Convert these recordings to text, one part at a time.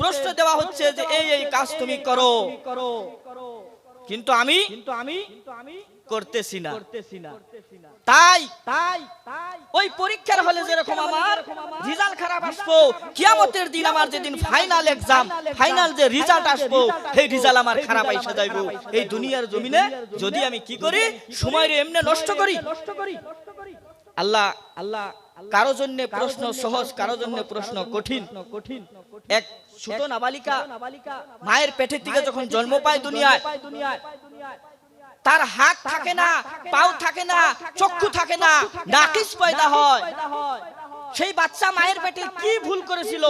প্রশ্ন দেওয়া হচ্ছে যে এই এই কাজ তুমি করো। কিন্তু আমি কিন্তু আমি করতেছি না। তাই তাই তাই। ওই পরীক্ষার হলে যেরকম আমার রেজাল্ট খারাপ আসব কিয়ামতের দিন আমার যেদিন ফাইনাল এক্সাম ফাইনাল যে রেজাল্ট আসব সেই রেজাল্ট আমার খারাপ আইসা যাইবো। এই দুনিয়ার জমিনে যদি আমি কি করি সময়ের এমনি নষ্ট করি নষ্ট করি। আল্লাহ আল্লাহ কারও জন্য প্রশ্ন সহজ কারও জন্য প্রশ্ন কঠিন। কঠিন এক ছোট নাবালিকা মায়ের পেটের থেকে যখন জন্ম পায় দুনিয়ায় তার হাত থাকে না পাও থাকে না চক্ষু থাকে না নাকিস পয়দা হয়। সেই বাচ্চা মায়ের পেটে কি ভুল করেছিল?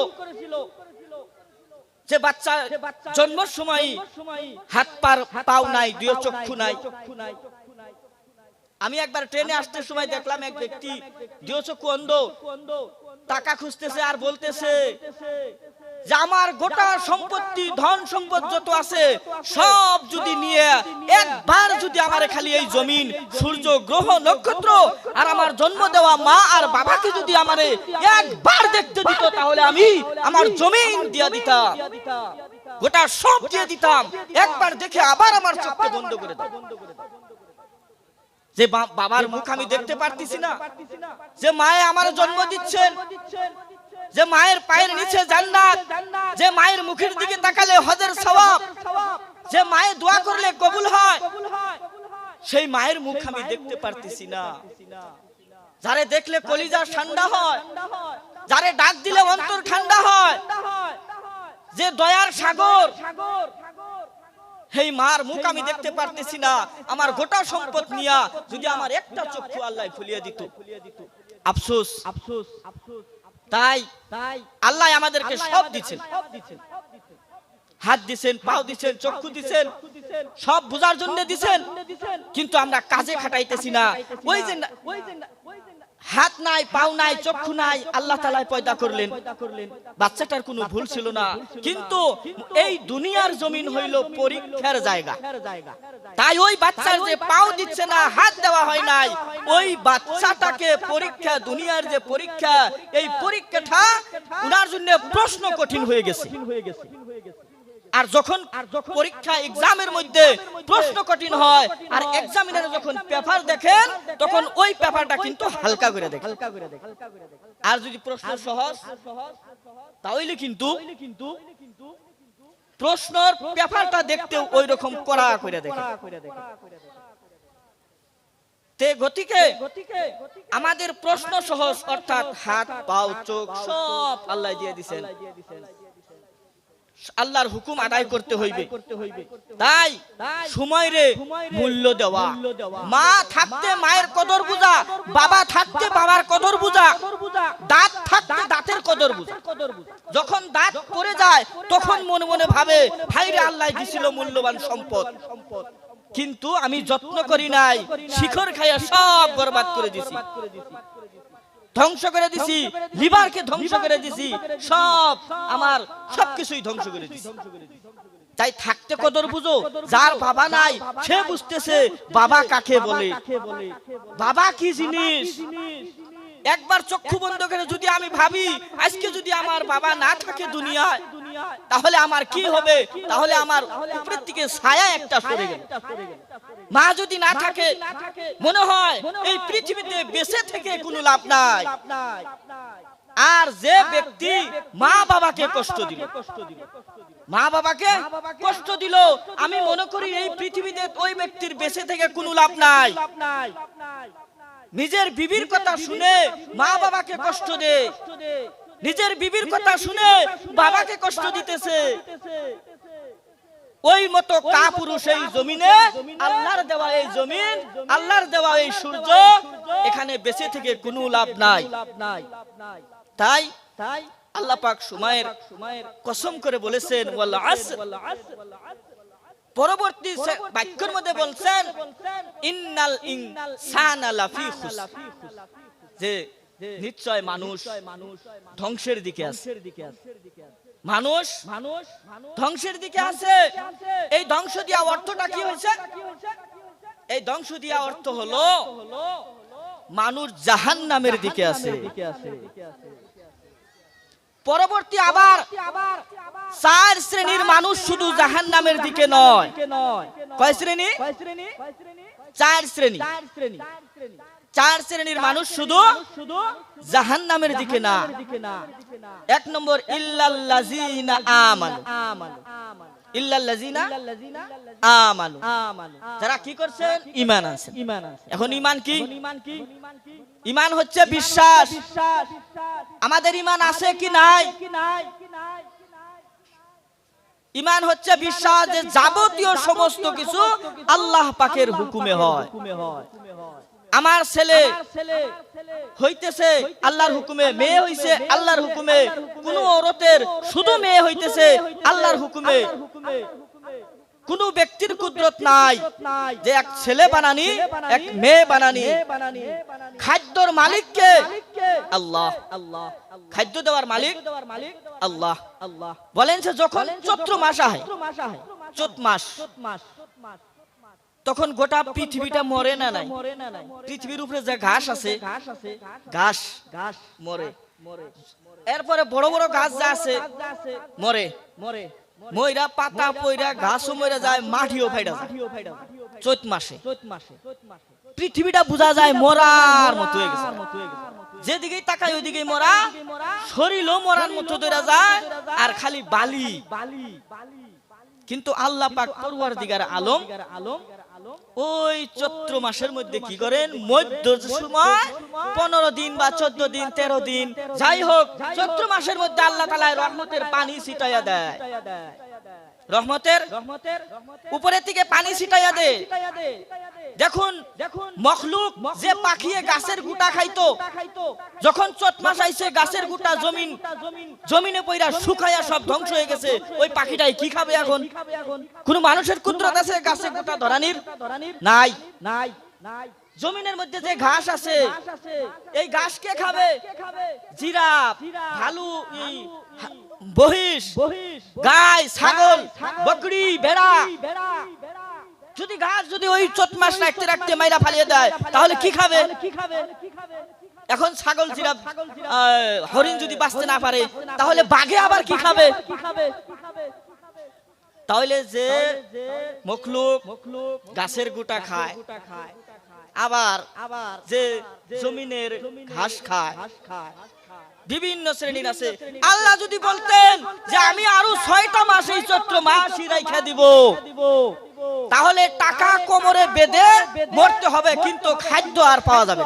যে বাচ্চা জন্মের সময় সময় হাত পার পাও নাই দুই চক্ষু নাই চক্ষু নাই। আমি একবার ট্রেনে আসতে সময় দেখলাম এক ব্যক্তি কন্দ টাকা খুঁজতেছে আর বলতেছে যে আমার গোটা সম্পত্তি ধন সম্পদ যত আছে সব যদি নিয়ে একবার যদি আমার খালি এই জমিন সূর্য গ্রহ নক্ষত্র আর আমার জন্ম দেওয়া মা আর বাবাকে যদি আমারে একবার দেখতে দিত তাহলে আমি আমার জমিন দিয়ে দিতাম। গোটা সব দিয়ে দিতাম। একবার দেখে আবার আমার চোখকে বন্ধ করে দাও। যে বাবার মুখ আমি দেখতে পারতেছি না। যে মায়ে আমার জন্ম দিচ্ছেন। যে মায়ের পায়ের নিচে জান্নাত। যে মায়ের মুখের দিকে তাকালে হজের সওয়াব যে মায়ে দোয়া করলে কবুল হয়। সেই মায়ের মুখ আমি দেখতে পারতেছি না। যারে দেখলে কলিজা ঠান্ডা হয়। যারে ডাক দিলে অন্তর ঠান্ডা হয়। যে দয়ার সাগর। সেই মার মুখ আমি দেখতে পারতেছি না। আমার গোটা সম্পদ নিয়া যদি আমার একটা চক্ষু আল্লাহ ফুলিয়ে দিত। আফসোস। আফসোস তাই তাই আল্লাহ আমাদেরকে সব দিচ্ছেন। হাত দিছেন পাও দিছেন চক্ষু দিছেন সব বুঝার জন্য দিছেন। কিন্তু আমরা কাজে খাটাইতেছি না। ওই যে ওই যে হাত নাই, পাও নাই, চক্ষু নাই, আল্লাহ তালায় পয়দা করলেন। বাচ্চাটার কোনো ভুল ছিল না। কিন্তু এই দুনিয়ার জমিন হইল পরীক্ষার জায়গা। তাই ওই বাচ্চার যে পাও দিচ্ছে না, হাত দেওয়া হয় নাই, ওই বাচ্চাটাকে পরীক্ষা, দুনিয়ার যে পরীক্ষা, এই পরীক্ষাটা উনার জন্য প্রশ্ন কঠিন হয়ে গেছে। আর যখন পরীক্ষা এক্সামের মধ্যে প্রশ্ন কঠিন হয় আর এক্সামিনার যখন পেপার দেখেন তখন ওই পেপারটা কিন্তু হালকা করে দেখেন। আর যদি প্রশ্ন সহজ তাহলে কিন্তু প্রশ্নর পেপারটা দেখতেও ওই রকম কড়া করে দেখেন। দেখ তে গতিকে আমাদের প্রশ্ন সহজ অর্থাৎ হাত পাও চোখ সব আল্লাহ দিয়ে দিছেন। আল্লাহর হুকুম আদায় করতে হইবে। তাই সময় রে মূল্য দেওয়া। মা থাকতে মায়ের কদর বুঝা বাবা থাকতে বাবার কদর বুঝা দাঁত থাকতে দাঁতের কদর বুঝা। যখন দাঁত পড়ে যায় তখন মনে মনে ভাবে ভাইরে আল্লাহ দিছিল মূল্যবান সম্পদ। কিন্তু আমি যত্ন করি নাই। শিখর খাইয়া সব বরবাদ করে দিছি। বরবাদ করে দিছি। ধ্বংস করে দিছি। লিভারকে ধ্বংস করে দিছি। সব আমার সবকিছুই ধ্বংস করে দিছি। তাই থাকতে কদর বুঝো। যার বাবা নাই সে বুঝতেছে বাবা কাকে বলে? বাবা কি জিনিস? জিনিস? একবার চক্ষু বন্ধ করে যদি আমি ভাবি, আজকে যদি আমার বাবা না থাকে দুনিয়ায়, তাহলে আমার কি হবে? তাহলে আমার উপরের দিকে ছায়া একটা সরে গেল। মা যদি না থাকে, মনে হয় এই পৃথিবীতে বেঁচে থেকে কোনো লাভ নাই। আর যে ব্যক্তি মা বাবাকে কষ্ট দিল, মা বাবাকে কষ্ট দিল, আমি মনে করি এই পৃথিবীতে ওই ব্যক্তির বেঁচে থেকে কোনো লাভ নাই। নিজের বিবির কথা শুনে মা বাবাকে কষ্ট দে। নিজের বিবির কথা শুনে বাবাকে কষ্ট দিতেছে। ওই মতো কাপুরুষ এই জমিনে আল্লাহর দেওয়া এই জমিন আল্লাহর দেওয়া এই সূর্য এখানে বেঁচে থেকে কোনো লাভ নাই। তাই তাই আল্লাহ পাক সময়ের সময়ের কসম করে বলেছেন ওয়াল আসর পরবর্তী বাক্যের মধ্যে বলছেন ইন্নাল ইনসানা লাফি যে নিশ্চয় মানুষ মানুষ ধ্বংসের দিকে আছে। ধ্বংসের দিকে আছে। মানুষ মানুষ ধ্বংসের দিকে আছে। এই ধ্বংস দিয়া অর্থটা কি হয়েছে? এই ধ্বংস দিয়া অর্থ হলো হলো মানুষ জাহান নামের দিকে আছে। পরবর্তী আবার চার শ্রেণির মানুষ শুধু জাহান নামের দিকে নয়। নয়। কয় শ্রেণি? চার শ্রেণি। চার শ্রেণির মানুষ শুধু শুধু জাহান নামের দিকে না। এক নম্বর আমানু। আমানু। যারা কি করছেন? ঈমান আছে এখন ঈমান কি? ঈমান হচ্ছে বিশ্বাস। আমাদের ইমান আছে কি নাই? ঈমান হচ্ছে বিশ্বাস যে যাবতীয় সমস্ত কিছু আল্লাহ পাকের হুকুমে হয়। আমার ছেলে হইতেছে আল্লাহর হুকুমে, মেয়ে হইছে আল্লাহর হুকুমে। কোন ওরতের শুধু মেয়ে হইতেছে আল্লাহর হুকুমে। কোন ব্যক্তির কুদরত নাই যে এক ছেলে বানানি এক মেয়ে বানানি। খাদ্যর মালিককে মালিককে আল্লাহ আল্লাহ খাদ্য দেওয়ার মালিক আল্লাহ। আল্লাহ বলেন যে যখন চৈত্র মাস আহে চোত মাস তখন গোটা পৃথিবীটা মরে না নাই? পৃথিবীর উপরে যে ঘাস আছে ঘাস ঘাস মরে। এরপরে বড় বড় গাছ যা আছে মরে মরে। ময়রা পাতা পয়রা ঘাসও মইরা যায় মাটিও ফাইডা যায় চৈত মাসে। চৈত মাসে। পৃথিবীটা বোঝা যায় মরার মতো হয়ে গেছে। যেদিকেই তাকাই ওইদিকেই মরা। শরীরও মরার মতো ধরে যায় আর খালি বালি। বালি বালি। কিন্তু আল্লাহ পাক পড়ুয়ার দিগার আলম আলম আলম ওই চৈত্র মাসের মধ্যে কি করেন? মধ্য সময় পনেরো দিন বা চোদ্দ দিন তেরো দিন যাই হোক চৈত্র মাসের মধ্যে আল্লাহ তালা রহমতের পানি ছিটাইয়া দেয়। ছিটাইয়া দেয়। রহমতের রহমতের উপরের থেকে পানি ছিটাইয়া দেয় দেখুন দেখুন মখলুক যে পাখিয়ে গাছের গুটা খাইতো যখন চট মাস আইছে গাছের গুটা জমিন জমিন পইরা শুকাইয়া সব ধ্বংস হয়ে গেছে। ওই পাখিটাই কি খাবে এখন? কোন মানুষের কুদরত আছে গাছের গুটা ধরানির? নাই নাই নাই। জমিনের মধ্যে যে ঘাস আছে এই ঘাস কে খাবে? জিরাফ ভালু বহিষ গাই ছাগল বকরি ভেড়া। যদি ঘাস যদি ওই চট মাস রাখতে রাখতে মাইরা ফালিয়ে দেয় তাহলে কি খাবে? এখন ছাগল জিরাফ হরিণ যদি বাঁচতে না পারে তাহলে বাঘে আবার কি খাবে? তাহলে যে মখলুক মখলুক গাছের গোটা খায়। আবার আবার যে জমিনের ঘাস খায়। বিভিন্ন শ্রেণির আছে। আল্লাহ যদি বলতেন যে আমি আরও ছয়টা মাস এই চৈত্র মাসই রাইখা দিব। তাহলে টাকা কোমরে বেঁধে মরতে হবে কিন্তু খাদ্য আর পাওয়া যাবে।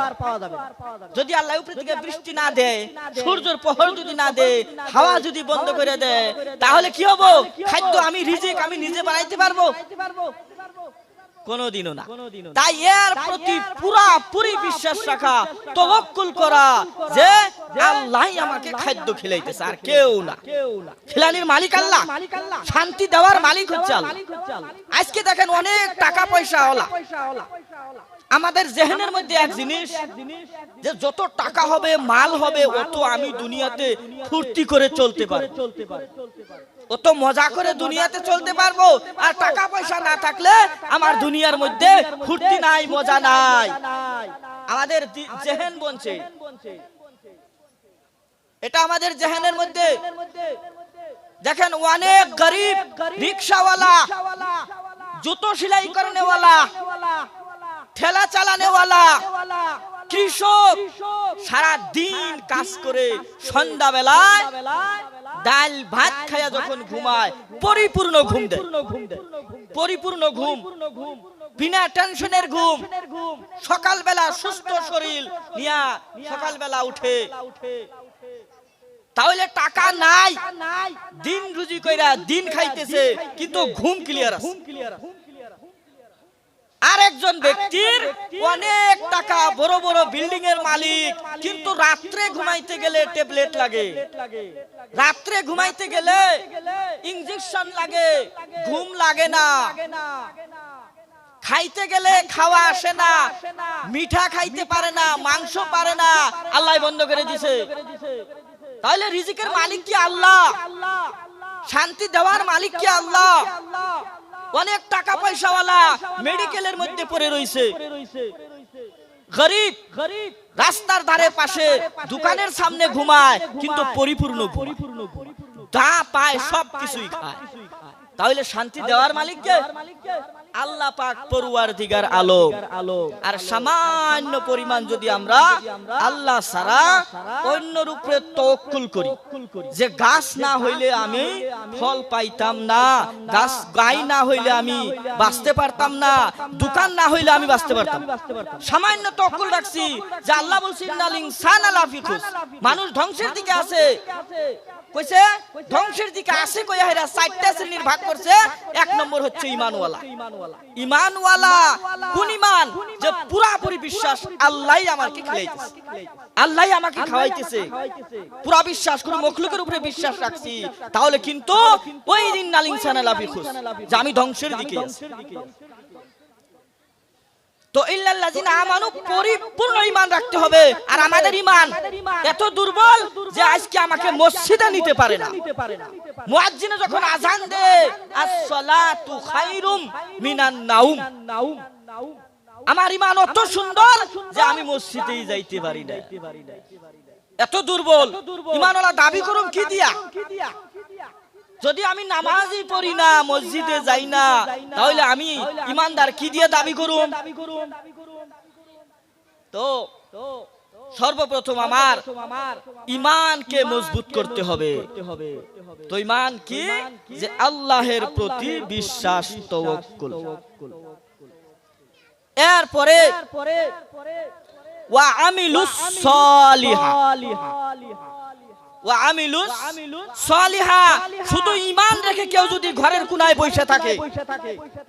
যদি আল্লাহ উপরে থেকে বৃষ্টি না দেয় সূর্যের পহর যদি না দেয় হাওয়া যদি বন্ধ করে দেয় তাহলে কি হব? খাদ্য আমি রিজিক আমি নিজে বানাইতে পারব। কোনোদিনও না। তাই এর প্রতি পুরা পুরি বিশ্বাস রাখা তওয়াক্কুল করা যে আল্লাহই আমাকে খাদ্য খিলাইতেছে আর কেউ না। খিলানির মালিক আল্লাহ। শান্তি দেওয়ার মালিক হচ্ছে আল্লাহ। আল্লাহ। আজকে দেখেন অনেক টাকা পয়সা হলা ওলা আমাদের জেহেনের মধ্যে এক জিনিস যে যত টাকা হবে মাল হবে অত আমি দুনিয়াতে ফুর্তি করে চলতে পারে চলতে পারে অত মজা করে দুনিয়াতে চলতে পারব। আর টাকা পয়সা না থাকলে আমার দুনিয়ার মধ্যে ফুর্তি নাই, মজা নাই। আমাদের জেহেন বনছে। এটা আমাদের জেহেনের মধ্যে। দেখেন, অনেক গরিব রিক্সাওয়ালা, জুতো সেলাই করেনেওয়ালা, ঠেলা চালানেওয়ালা ওয়ালা কৃষক সারা দিন কাজ করে সন্ধ্যাবেলায় বেলায় ডাল ভাত খায়া যখন ঘুমায় পরিপূর্ণ ঘুম দেয়। পরিপূর্ণ ঘুম বিনা টেনশনের ঘুম। সকালবেলা সুস্থ শরীর নিয়া সকালবেলা উঠে। তাহলে টাকা নাই। দিন রুজি কইরা দিন খাইতেছে কিন্তু ঘুম ক্লিয়ার আছে ঘুম ক্লিয়ার ঘুম ক্লিয়ার আরেকজন ব্যক্তির অনেক টাকা বড় বড় বিল্ডিং এর মালিক। কিন্তু রাত্রে ঘুমাইতে গেলে ট্যাবলেট লাগে। রাত্রে ঘুমাইতে গেলে ইঞ্জেকশন লাগে। ঘুম লাগে না। খাইতে গেলে খাওয়া আসে না। মিঠা খাইতে পারে না মাংস পারে না। আল্লাহ বন্ধ করে দিছে। তাহলে রিজিকের মালিক কি আল্লাহ? শান্তি দেওয়ার মালিক কি আল্লাহ? অনেক টাকা পয়সাওয়ালা মেডিকেলের মধ্যে পড়ে রয়েছে। গরিব গরিব রাস্তার ধারে পাশে দোকানের সামনে ঘুমায় কিন্তু পরিপূর্ণ পরিপূর্ণ পরিপূর্ণ যা পায় সব কিছুই খায়। তাহলে শান্তি দেওয়ার মালিককে? মালিককে? আল্লাহ পাক পড়ুয়ার দিগার আলো। আর সামান্য পরিমাণ যদি আমরা আল্লাহ সারা অন্য রূপে তওয়াক্কুল করি যে গাছ না হইলে আমি ফল পাইতাম না গাছ গাই না হইলে আমি বাঁচতে পারতাম না দোকান না হইলে আমি বাঁচতে পারতাম। সামান্য তওয়াক্কুল রাখছি যে আল্লাহ বলছি মানুষ ধ্বংসের দিকে আছে আছে কইছে ধ্বংসের দিকে আসে কইয়া হেরা চারটা শ্রেণির ভাগ করছে, এক নম্বর হচ্ছে ইমানওয়ালা। ইমানওয়ালা কোন ইমান যে পুরাপুরি বিশ্বাস, আল্লাহই আমাকে খাইতেছে আল্লাহই আমাকে খাওয়াইতেছে। পুরা বিশ্বাস করে মখলুকের উপরে বিশ্বাস রাখছি। তাহলে কিন্তু ওই দিন নালিং সানা লাভি খুশ। যে আমি ধ্বংসের দিকে তো ইল্লাল্লাযিনা পরিপূর্ণ ঈমান রাখতে হবে। আর আমাদের ঈমান এত দুর্বল যে আজকে আমাকে মসজিদে নিতে পারে না। মুয়াজ্জিনে যখন আজান দেয় আমার ঈমান অত সুন্দর যে আমি মসজিদেই যাইতে পারি না। এত দুর্বল। ঈমানওয়ালা দাবি করুম কি দিয়া? যদি আমি নামাজই পড়ি না, মসজিদে যাই না, তাহলে আমি ইমানদার কি দিয়ে দাবি করুন তো সর্বপ্রথম আমার ইমানকে মজবুত করতে হবে। তো ইমান কি? যে আল্লাহের প্রতি বিশ্বাস, তওয়াক্কুল। এরপরে ওয়া আমিলুস সালিহা সালিহা ওয়া আমিলুস সালিহা শুধু ইমান রেখে কেউ যদি ঘরের কোনায় বসে থাকে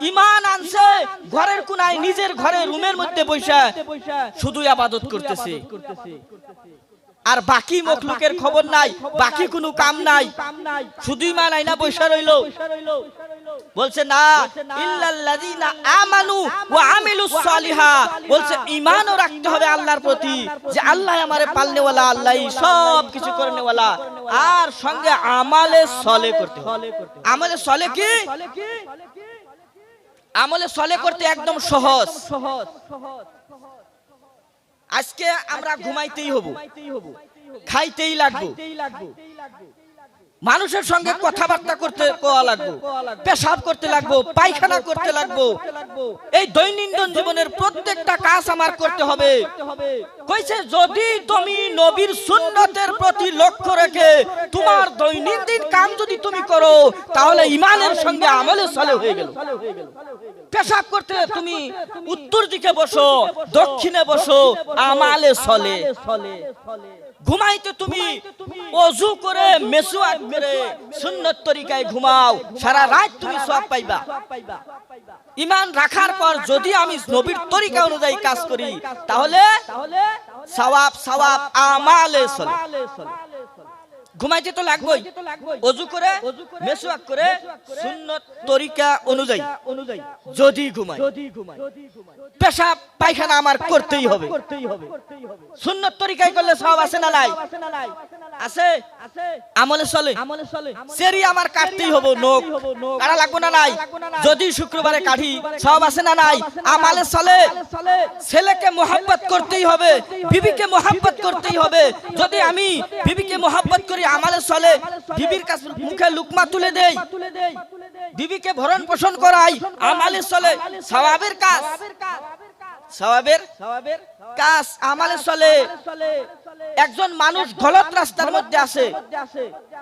ইমান আনছে ঘরের কোনায় নিজের ঘরে রুমের মধ্যে বসে শুধু আবাদত করতেছে। আর বাকি মখলুকের খবর নাই বাকি কোনো কাম নাই। কাম নাই। শুধু ইমান আইনা বসে রইল। পয়সা রইল। বলছে না ইল্লাল্লাযিনা আমানু ওয়া আমিলুস সালিহা। বলছে ঈমানও রাখতে হবে আল্লাহর প্রতি যে আল্লাহ আমারে পালনেওয়ালা আল্লাহই সব কিছু করনেওয়ালা আর সঙ্গে আমালে সলে করতে হবে। আমলে সলে কি? আমলে সলে করতে একদম সহজ। সহজ সহজ। আজকে আমরা ঘুমাইতেই হব। খাইতেই লাগবো। মানুষের সঙ্গে কথাবার্তা করতে কোয়া লাগবো পেশাব করতে লাগবো পায়খানা করতে লাগবো। এই দৈনন্দিন জীবনের প্রত্যেকটা কাজ আমার করতে হবে। কইছে যদি তুমি নবীর সুন্নতের প্রতি লক্ষ্য রেখে তোমার দৈনন্দিন কাম যদি তুমি করো তাহলে ইমানের সঙ্গে আমলে চলে হয়ে গেল। পেশাব করতে তুমি উত্তর দিকে বসো দক্ষিণে বসো আমালে চলে ঘুমাইতে তুমি অজু করে মেসুয়াক করে সুন্নত তরিকায় ঘুমাও। সারা রাত তুমি সব পাইবা। ইমান রাখার পর যদি আমি নবীর তরিকা অনুযায়ী কাজ করি তাহলে সওয়াব সওয়াব আমালে ঘুমাইতে তো লাগবেই। অজু করে মেসওয়াক করে, সুন্নত তরিকা অনুযায়ী অনুযায়ী যদি ঘুমাই। যদি ঘুমাই। পেশাব পায়খানা আমার করতেই হবে। সুন্নত তরিকায় করলে সব আছে না নাই? আছে আমলে চলে? সেরি আমার কাটতেই হব নোক কাটা লাগবো না নাই? যদি শুক্রবারে কাঠি সব আছে না নাই? আমালে চলে? ছেলেকে মোহাব্বত করতেই হবে। বিবিকে মোহাব্বত করতেই হবে। যদি আমি বিবিকে মোহাব্বত করি আমালে চলে। বিবির কাছে মুখে লুকমা তুলে দেই। বিবিকে ভরণ পোষণ করাই আমালে চলে। সওয়াবের কাজ। সওয়াবের কাজ আমালে চলে। একজন মানুষ গলত রাস্তার মধ্যে আছে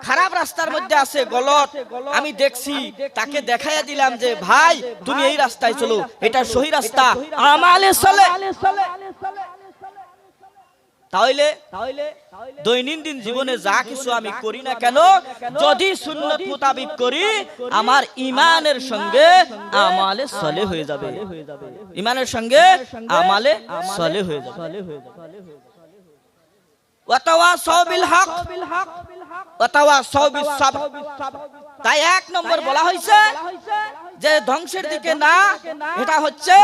খারাপ রাস্তার মধ্যে আছে গলত। আমি দেখছি, তাকে দেখাইয়া দিলাম যে, ভাই, তুমি এই রাস্তায় চলো, এটা সহি রাস্তা। আমালে চলে। তাহলে দৈনন্দিন জীবনে যা কিছু আমি করি না কেন যদি সুন্নত মোতাবিক করি আমার ইমানের সঙ্গে আমালে সলে হয়ে যাবে। ইমানের সঙ্গে আমালে সলে হয়ে যাবে। তাই এক নম্বর বলা হয়েছে যে ধ্বংসের দিকে না এটা হচ্ছে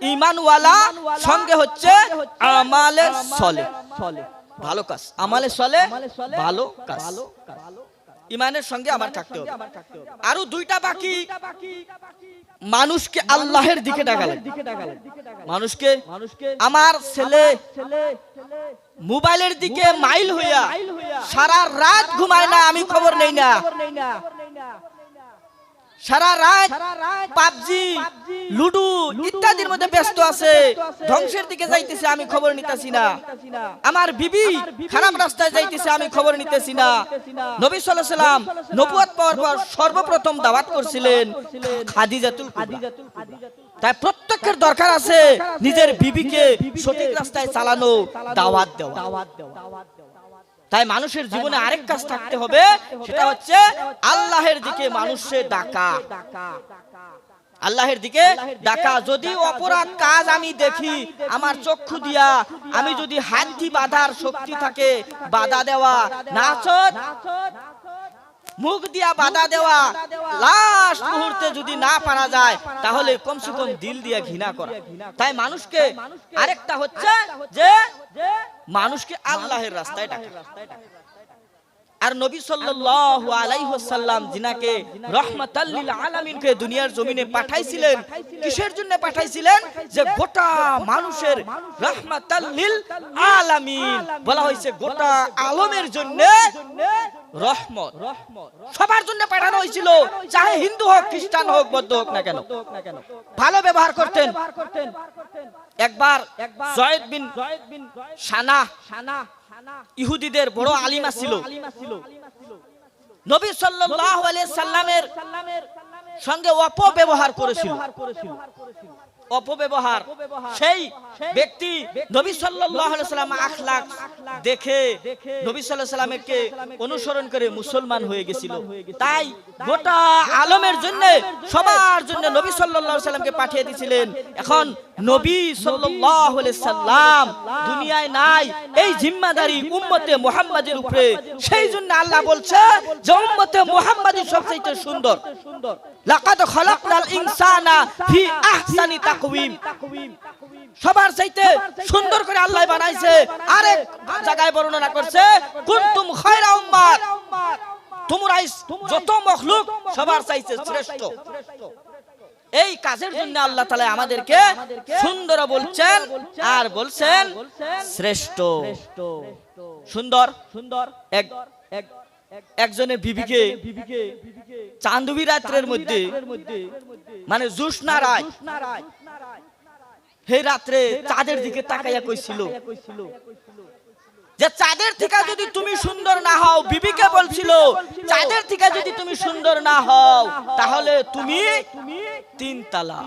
ইমানওয়ালা সঙ্গে হচ্ছে আমালে সলে। ভালো কাজ। আমালে সলে ভালো কাজ। ইমানের সঙ্গে আমার থাকতে হবে। আরও দুইটা বাকি মানুষকে আল্লাহের দিকে ডাকা ডাকালে মানুষকে আমার ছেলে মোবাইলের দিকে মাইল হইয়া সারা রাত ঘুমায় না আমি খবর নেই না। সারা রাত পাবজি লুডু ইত্যাদির মধ্যে ব্যস্ত আছে। ধ্বংসের দিকে যাইতেছে আমি খবর নিতেছি না। আমার বিবি খারাপ রাস্তায় যাইতেছে আমি খবর নিতেছি না। নবী সাল্লাল্লাহু আলাইহি সাল্লাম নবুয়ত পাওয়ার পর সর্বপ্রথম দাওয়াত করছিলেন খাদিজাতুল তাই প্রত্যেকের দরকার আছে নিজের বিবিকে সঠিক রাস্তায় চালানো দাওয়াত দেওয়া। তাই মানুষের জীবনে আরেক কাজ থাকতে হবে সেটা হচ্ছে আল্লাহের দিকে মানুষের ডাকা। আল্লাহের দিকে ডাকা। যদি অপরাধ কাজ আমি দেখি আমার চক্ষু দিয়া আমি যদি হাতি বাধার শক্তি থাকে বাধা দেওয়া নাচত মুখ দিয়া বাধা দেওয়া লাস্ট মুহূর্তে যদি না পারা যায়, তাহলে কমসে কম দিল দিয়া ঘৃণা করা। তাই মানুষকে আরেকটা হচ্ছে যে, মানুষকে আল্লাহের রাস্তায় ডাকে। আর নবী সাল্লাল্লাহু আলাইহি ওয়াসাল্লাম জিনাকে রহমাতাল লিল আলামিনকে দুনিয়ার জমিনে পাঠাইছিলেন, কিসের জন্য পাঠাইছিলেন? যে গোটা মানুষের রহমাতাল লিল আলামিন, বলা হয়েছে গোটা আলমের জন্য রহমত। সবার জন্য পাঠানো হয়েছিল, চাহে হিন্দু হোক, খ্রিস্টান হোক, বৌদ্ধ হোক না কেন? ভালো ব্যবহার করতেন। একবার জয়েদ বিন সানা সানা ইহুদিদের বড় আলিমা ছিল। নবী সাল্লাল্লাহু আলাইহি সাল্লামের সঙ্গে অপব্যবহার করেছিল। অপব্যবহার। সেই ব্যক্তি নবী সাল্লাল্লাহু আলাইহি সাল্লাম আখলাক দেখে নবী সাল্লাল্লাহু আলাইহি সাল্লামকে অনুসরণ করে মুসলমান হয়ে গেছিল। তাই গোটা আলমের জন্য সবার জন্য নবী সাল্লাল্লাহু আলাইহি সাল্লামকে পাঠিয়ে দিয়েছিলেন এখন নবী সাল্লাল্লাহু আলাইহি সাল্লাম দুনিয়ায় নাই এই জিম্মাদারি উম্মতে মুহাম্মাদের উপরে। সেই জন্য আল্লাহ বলছে যে উম্মতে মুহাম্মাদই সবচেয়ে সুন্দর। লাকাদ খালাকনাল ইনসানা ফি আহসানি তাকওয়িম। সবার চাইতে সুন্দর করে আল্লাহ বানাইছে। আরেক জায়গায় বর্ণনা করছে কুনতুম খায়রা উম্মাত। তোমরা যত মখলুক সবার চাইতে শ্রেষ্ঠ। এই কাজের জন্য আল্লাহ তাআলা আমাদেরকে সুন্দর বলছেন আর বলছেন শ্রেষ্ঠ। সুন্দর। সুন্দর। এক একজনের বিবিকে চান্দবী রাত্রের মধ্যে মানে জুসনা রায়। হে রাত্রে চাঁদের দিকে তাকাইয়া কইছিল। যে চাঁদের থেকে যদি তুমি সুন্দর না হও বিবিকে বলছিল চাঁদের থেকে যদি তুমি সুন্দর না হও তাহলে তুমি তিন তালাক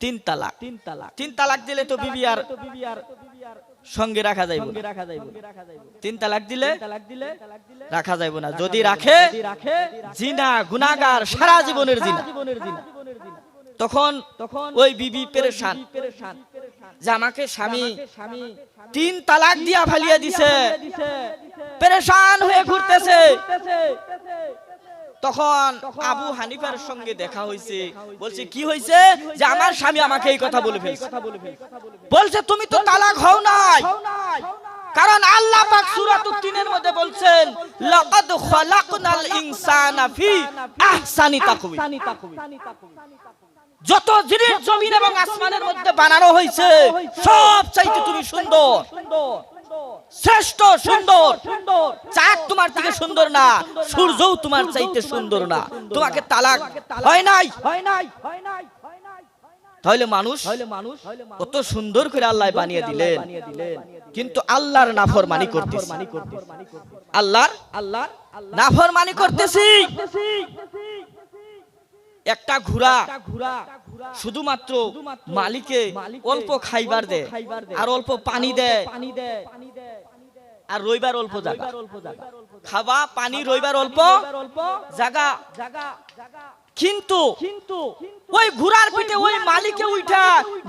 তিন তালাক তিন তালাক তিন তালাক দিলে তো বিবি আর সঙ্গে রাখা যাইব সঙ্গে রাখা যাইব তিন তালাক দিলে রাখা যাইব না। যদি রাখে রাখে জিনা গুনাগার সারা জীবনের জিনা। তখন তখন ওই বিবি পেরেশান। পেরেশান। যে আমাকে স্বামী তিন তালাক দিয়া ফালিয়ে দিছে। পেরেশান হয়ে ঘুরতেছে। তখন আবু হানিফার সঙ্গে দেখা হয়েছে বলছে কি হয়েছে যে আমার স্বামী আমাকে এই কথা বলে ফেলছে? বলছে তুমি তো তালাক হও নাই। কারণ আল্লাহ পাক সূরাতুত তিনের মধ্যে বলছেন লাকাদ খালাকনাল ইনসানা ফি আহসানি তাকওয়িম যত জিনিস জমিন এবং আসমানের মধ্যে বানানো হয়েছে, সব চাইতে তুমি সুন্দর। শ্রেষ্ঠ সুন্দর। চাঁদ তোমার থেকে সুন্দর না, সূর্যও তোমার চাইতে সুন্দর না। তোমাকে তালাক হয় নাই? হয় নাই হয় নাই তাহলে মানুষ কত সুন্দর করে আল্লাহ বানিয়ে দিলেন। কিন্তু আল্লাহর নাফরমানি মানি করতেছি। আল্লাহর আল্লাহ আল্লাহ নাফরমানি করতেছি। একটা ঘুরা ঘুরা শুধুমাত্র মালিকে অল্প খাইবার দেয় আর অল্প পানি দেয় আর রইবার অল্প জায়গা অল্প খাবা পানি রইবার অল্প অল্প জায়গা জায়গা জায়গা কিন্তু ওই ঘোড়ার পিঠে ওই মালিকে উঠা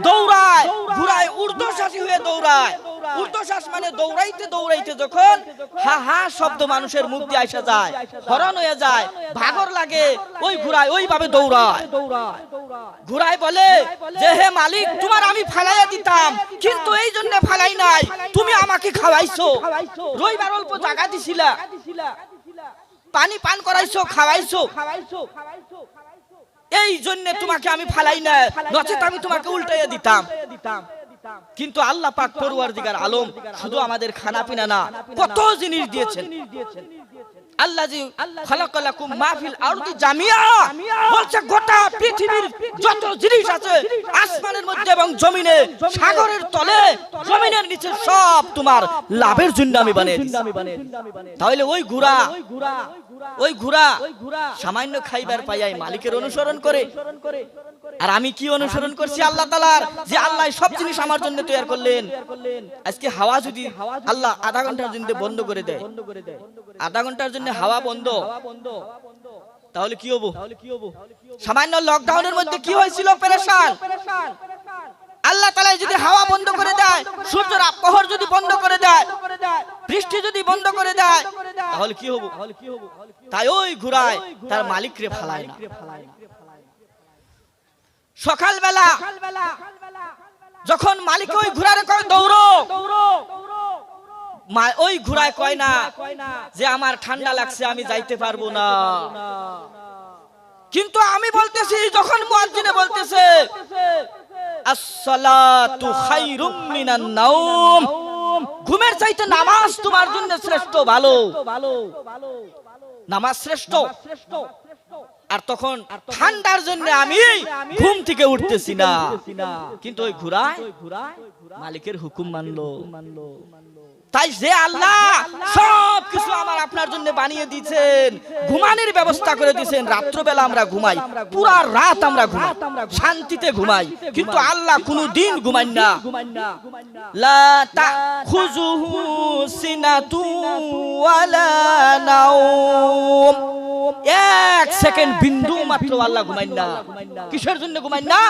দৌড়ায়। ঘোড়ায় ঊর্ধ্বশ্বাসী হয়ে দৌড়ায়। ঊর্ধ্বশ্বাস মানে দৌড়াইতে দৌড়াইতে যখন হা হা শব্দ মানুষের মুখ দিয়ে আসা যায় হরণ হয়ে যায় ভাগর লাগে ওই ঘোড়ায় ওইভাবে দৌড়ায়। ঘোড়ায় বলে যে হে মালিক তোমার আমি ফালাইয়া দিতাম কিন্তু এই জন্য ফালাই নাই। তুমি আমাকে খাওয়াইছো। রইবার অল্প জায়গা দিছিলা। পানি পান করাইছো খাওয়াইছো? খাওয়াইছো খাওয়াইছো। এই জন্য তোমাকে আমি ফালাই না নচেত আমি তোমাকে উল্টাইয়া দিতাম। কিন্তু আল্লাহ পাক পড়ুয়ার দিগার আলম শুধু আমাদের খানা পিনা না কত জিনিস দিয়েছেন। আল্লাহ জি খালাকালাকুম মাহফিল আরদি জামিয়া। বলছে গোটা পৃথিবীর যত জিনিস আছে আসমানের মধ্যে এবং জমিনে সাগরের তলে জমিনের নিচে সব তোমার লাভের জন্য আমি বানিয়েছি তাহলে ওই ঘোড়া ওই ঘোড়া ঘোড়া। সামান্য খাইবার পাইয়াই মালিকের অনুসরণ করে। আর আমি কি অনুসরণ করছি আল্লাহ তালার যে আল্লাহ সব জিনিস আমার জন্য তৈরি করলেন। আজকে হাওয়া যদি আল্লাহ আধা ঘণ্টার জন্য বন্ধ করে দেয়। আধা ঘণ্টার জন্য হাওয়া বন্ধ। তাহলে কি হব? সামান্য লকডাউনের মধ্যে কি হয়েছিল পেরেশান? আল্লাহ তালা যদি হাওয়া বন্ধ করে দেয় সূর্যের আবহাওয়ার যদি বন্ধ করে দেয়। বৃষ্টি যদি বন্ধ করে দেয় তাহলে কি হব? তাই ওই ঘুরায় তার মালিক রে ফালায় না। সকালবেলা যখন মালিক ওই ঘোড়ারে কয় দৌড়ো ওই ঘোড়ায় কয় না কয় না যে আমার ঠান্ডা লাগছে আমি যাইতে পারব না। কিন্তু আমি বলতেছি যখন মুয়াজ্জিনে বলতেছে আসসালাতু খায়রুম মিনান নাওম ঘুমের চাইতে নামাজ তোমার জন্য শ্রেষ্ঠ, ভালো। নামাজ শ্রেষ্ঠ। আর তখন ঠান্ডার জন্য আমি ঘুম থেকে উঠতেছি না। কিন্তু ওই ঘুরায় মালিকের হুকুম মানলো মানলো। তাই যে আল্লাহ সব কিছু আমার আপনার জন্য বানিয়ে দিয়েছেন, ঘুমানোর ব্যবস্থা করে দিয়েছেন, রাত্রবেলা আমরা ঘুমাই, পুরা রাত আমরা ঘুমাই, শান্তিতে ঘুমাই, কিন্তু আল্লাহ কোনো দিন ঘুমাই না। লা তাখুযুহু সিনাতু এক সেকেন্ড বিন্দু মাত্র আল্লাহ ঘুমাই না। কিসের জন্য ঘুমাই না?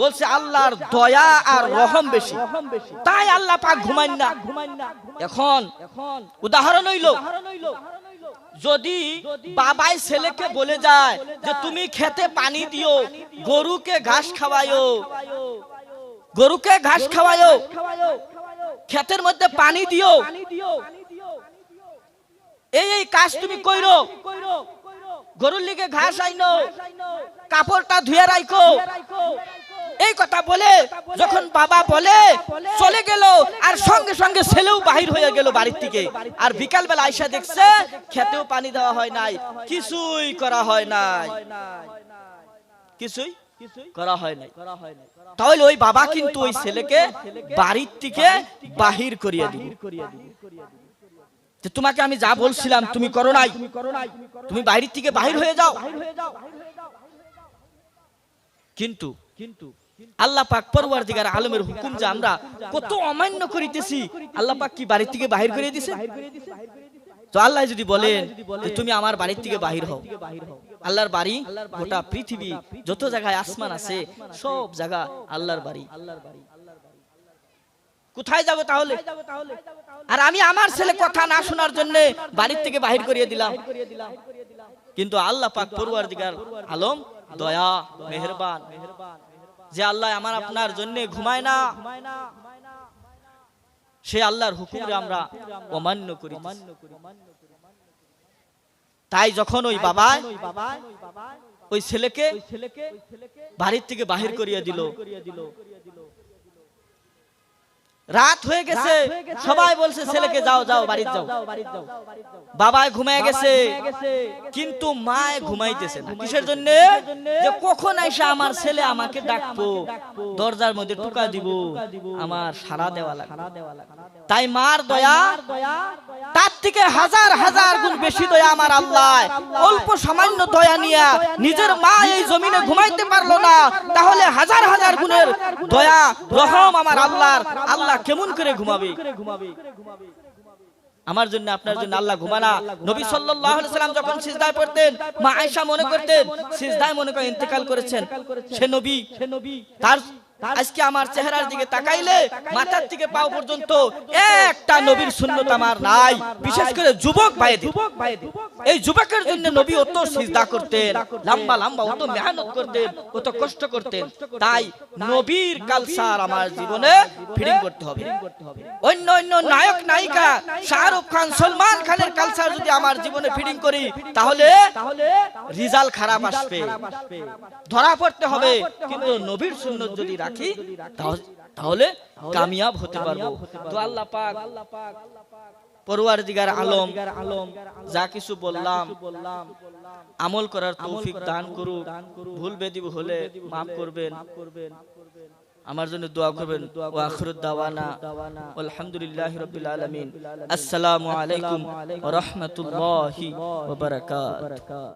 বলছে আল্লাহর দয়া আর রহম বেশি। তাই আল্লাহ পাক ঘুমাই না ঘুমান না। এখন উদাহরণ হইল, যদি বাবাই ছেলেকে বলে যায় যে তুমি খেতে পানি দিও, গরুকে ঘাস খাওয়ায়ো, গরুকে ঘাস খাওয়ায়ো, ক্ষেতের মধ্যে পানি দিও, এই এই কাজ তুমি কইরো, গরুর লিগে ঘাস আইনো, কাপড়টা ধুয়ে রাখো এই কথা বলে, যখন বাবা বলে, চলে গেল, আর সঙ্গে সঙ্গে ছেলেও বাহির হয়ে গেল বাড়ির থেকে আর বিকাল বেলা আইসা দেখছে, খেতেও পানি দেওয়া হয় নাই, কিছুই করা হয় নাই। কিছুই করা হয় নাই। তাহলে ওই বাবা কিন্তু ওই ছেলেকে বাড়ির থেকে বাহির করিয়ে দিল। তোমাকে আমি যা বলছিলাম, তুমি করো নাই। তুমি বাড়ির থেকে বাহির হয়ে যাও। কিন্তু কিন্তু আল্লাহ পাক পরওয়ার দিগার আলমের হুকুম যে আমরা কত অমান্য করিতেছি আল্লাহ পাক কি বাড়ির থেকে বাহির করে দিছে তো আল্লাহ যদি বলেন যে তুমি আমার বাড়ির থেকে বাহির হও। আল্লাহর বাড়ি গোটা পৃথিবী যত জায়গায় আসমান আছে সব জায়গা আল্লাহর বাড়ি। কোথায় যাব তাহলে? আর আমি আমার ছেলে কথা না শোনার জন্য বাড়ির থেকে বাহির করিয়ে দিলাম। করিয়ে দিলাম। কিন্তু আল্লাহ পাক পরওয়ার দিগার আলম দয়া মেহেরবান। মেহেরবান। যে আল্লাহ আমার আপনার জন্য ঘুমায় না, সে আল্লাহর হুকুমে আমরা অমান্য করি। তাই যখন ওই বাবা ওই ছেলেকে বাড়ির থেকে বাহির করিয়ে দিল রাত হয়ে গেছে। সবাই বলছে ছেলেকে যাও যাও বাড়ি যাও বাবায় ঘুমিয়ে গেছে। কিন্তু মায় ঘুমাইতেছে না। কিসের জন্য? যে কখন আইসা আমার ছেলে আমাকে ডাকবো? দরজার মধ্যে টুকা দিব। আমার সারা দেওয়া লাগে তাই মার দয়া দয়া তার থেকে হাজার হাজার গুণ বেশি দয়া আমার আল্লাহ। অল্প সামান্য দয়া নিয়া নিজের মা এই জমিনে ঘুমাইতে পারল না। তাহলে হাজার হাজার গুণের দয়া রহম আমার আল্লাহর। আল্লাহ কেমন করে ঘুমাবে? আমার জন্য আপনার জন্য আল্লাহ ঘুমানা। নবী সাল্লাম যখন সিজদায় পড়তেন, মা আয়েশা মনে করতেন, সিজদায় মনে করে ইন্তেকাল করেছেন। সে নবী, তার আজকে আমার চেহারার দিকে তাকাইলে মাথার থেকে পাও পর্যন্ত একটা নবীর সুন্নত আমার নাই। বিশেষ করে যুবক ভাইদের। এই যুবকের জন্য নবী অত সিজদা করতেন লম্বা লম্বা অত মেহনত করতেন অত কষ্ট করতেন। তাই নবীর কালচার আমার জীবনে ফিডিং করতে হবে। অন্য অন্য নায়ক নায়িকা শাহরুখ খান সলমান খানের কালচার যদি আমার জীবনে ফিডিং করি তাহলে রিজাল্ট খারাপ আসবে। খারাপ আসবে। ধরা পড়তে হবে। কিন্তু নবীর সুন্নত যদি রাখি তাহলে তাহলে কামিয়াব হতে পারব। তো আল্লাহ পাক পরওয়ার দিগার আলম আলম যা কিছু বললাম বললাম আমল করার তৌফিক দান করুক। ভুল বেদিব হলে মাফ করবেন। আমার জন্য দোয়া করবেন। দাওয়ানা আলহামদুলিল্লাহি রাব্বিল আলামিন। আসসালামু আলাইকুম ওয়া রাহমাতুল্লাহি